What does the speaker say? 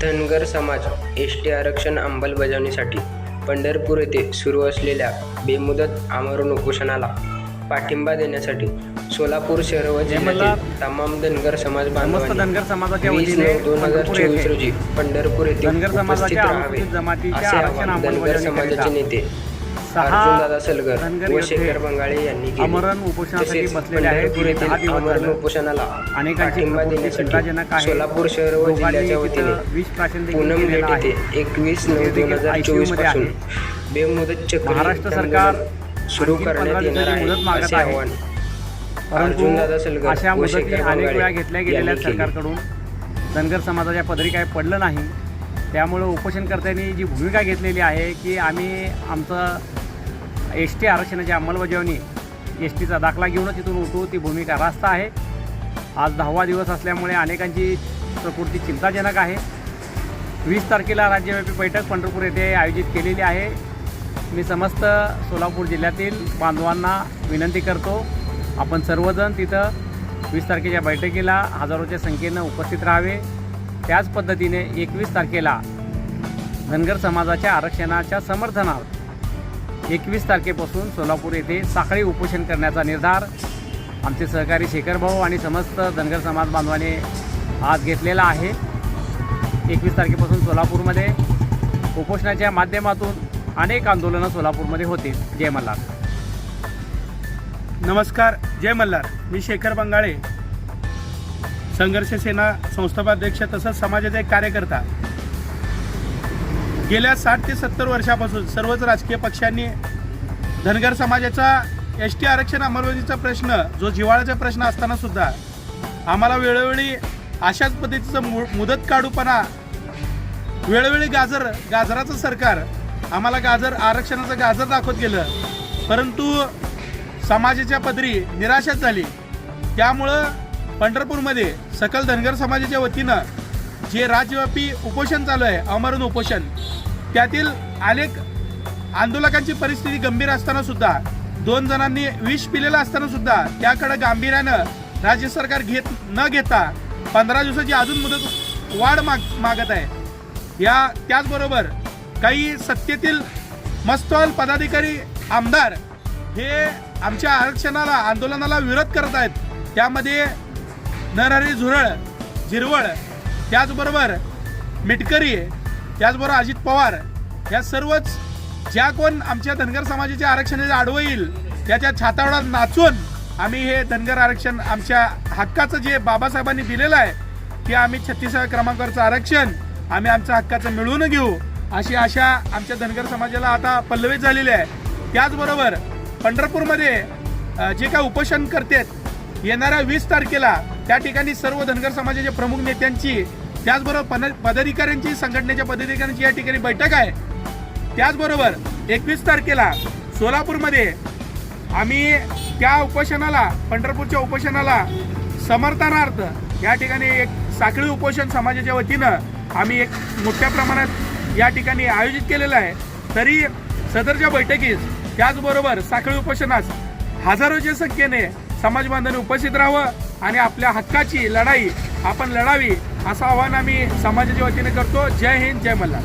धनगर समाज S T आरक्षण अंमलबजावणीसाठी पंढरपूर येथे सुरू असलेल्या बेमुदत आमरण उपोषणाला पाठिंबा देण्यासाठी सोलापूर शहर व जिल्ह्यातील तमाम धनगर समाज बांधवांनी वीस दोन हजार चोवीस रोजी पंढरपूर येथे उपस्थित राहावे असे आवाहन धनगर समाजाचे नेते अर्जुनदादा सलगर धनगर व योद्धे शेखर बंगाळे यांनी केले. आमरण उपोषणासाठी तसेच बसलेले आहेत. दहा दिवस. उपोषणाला अनेकांची चिंताजनक आहे. सोलापूर शहर व जिल्ह्याच्या वतीने पूनम येथे एकवीस नऊ दोन हजार ICU चोवीसमध्ये पासून आहे. बेमुदत चक्री महाराष्ट्र सरकार सुरू करण्यात येणार आहे असे. आवाहन अर्जुनदादा सलगर अशा मुदती अनेक वेळा घेतल्या गेलेल्या. सरकारकडून धनगर समाजाच्या पदरी काही पडलं नाही त्यामुळं उपोषणकर्त्यांनी जी भूमिका घेतलेली आहे की आम्ही आमचं एस टी आरक्षणाची अंमलबजावणी. एस टीचा दाखला घेऊनच इथून उठू ती भूमिका रास्त आहे. आज दहावा दिवस असल्यामुळे अनेकांची प्रकृती चिंताजनक आहे. वीस तारखेला राज्यव्यापी बैठक पंढरपूर येथे आयोजित केलेली आहे. मी समस्त सोलापूर जिल्ह्यातील बांधवांना विनंती करतो आपण सर्वजण तिथं वीस तारखेच्या बैठकीला हजारोच्या संख्येनं उपस्थित राहावे. त्याच पद्धतीने एकवीस तारखेला धनगर समाजाच्या आरक्षणाच्या समर्थनार्थ एकवीस तारखेपासून सोलापूर येथे साखळी उपोषण करण्याचा निर्धार. आमचे सहकारी शेखर भाऊ आणि समस्त धनगर समाज बांधवाने आज घेतलेला आहे. एकवीस तारखेपासून सोलापूरमध्ये उपोषणाच्या माध्यमातून अनेक आंदोलनं सोलापूरमध्ये होतील जय मल्हार. नमस्कार जय मल्हार. मी शेखर बंगाळे. संघर्ष सेना संस्थापाध्यक्ष तसंच समाजाचा एक कार्यकर्ता. गेल्या साठ ते सत्तर वर्षापासून सर्वच राजकीय पक्षांनी धनगर समाजाचा एस टी आरक्षण अंमलबजावणीचा प्रश्न जो जिव्हाळ्याचा प्रश्न असताना सुद्धा आम्हाला वेळोवेळी अशाच पद्धतीचं मु मुदत काढूपणा वेळोवेळी गाजर गाजराचं सरकार आम्हाला गाजर आरक्षणाचं गाजर दाखवत गेलं. परंतु समाजाच्या पदरी निराशाच झाली. त्यामुळं पंढरपूरमध्ये सकल धनगर समाजाच्या वतीनं जे राज्यव्यापी उपोषण चालू आहे अमरण उपोषण त्यातील अनेक आंदोलकांची परिस्थिती गंभीर असताना सुद्धा दोन जणांनी विष पिलेलं असताना सुद्धा त्याकडे गांभीर्यानं राज्य सरकार घेत न घेता पंधरा दिवसाची अजून मुदत वाढ माग मागत आहे. या त्याचबरोबर काही सत्तेतील मस्तवाल पदाधिकारी आमदार हे आमच्या आरक्षणाला आंदोलनाला विरोध करत आहेत. त्यामध्ये नरहरी झुरळ झिरवळ त्याचबरोबर मिटकरी त्याचबरोबर अजित पवार या सर्वच ज्या कोण आमच्या धनगर समाजाच्या आरक्षणाचे आडवं येईल त्याच्या छातावडात नाचून आम्ही हे धनगर आरक्षण आमच्या हक्काचं जे बाबासाहेबांनी दिलेलं आहे ते आम्ही छत्तीसाव्या क्रमांकावरचं आरक्षण आम्ही आमच्या हक्काचं मिळवून घेऊ अशी आशा आमच्या धनगर समाजाला आता पल्लवित झालेली आहे. त्याचबरोबर पंढरपूरमध्ये जे काय उपोषण करतात येणाऱ्या वीस तारखेला त्या ठिकाणी सर्व धनगर समाजाच्या प्रमुख नेत्यांची त्याचबरोबर पदाधिकाऱ्यांची संघटनेच्या पदाधिकाऱ्यांची या ठिकाणी बैठक आहे. त्याचबरोबर एकवीस तारखेला सोलापूरमध्ये आम्ही त्या उपोषणाला पंढरपूरच्या उपोषणाला समर्थनार्थ या ठिकाणी एक साखळी उपोषण समाजाच्या वतीनं आम्ही एक मोठ्या प्रमाणात या ठिकाणी आयोजित केलेलं आहे. तरी सदरच्या बैठकीस त्याचबरोबर साखळी उपोषणास हजारोच्या संख्येने समाज बांधवांनी उपस्थित राहावं. आणि आपल्या हक्काची लढाई आपण लढावी असं आवाहन आम्ही समाजाच्या वतीने करतो. जय हिंद जय मल्हार.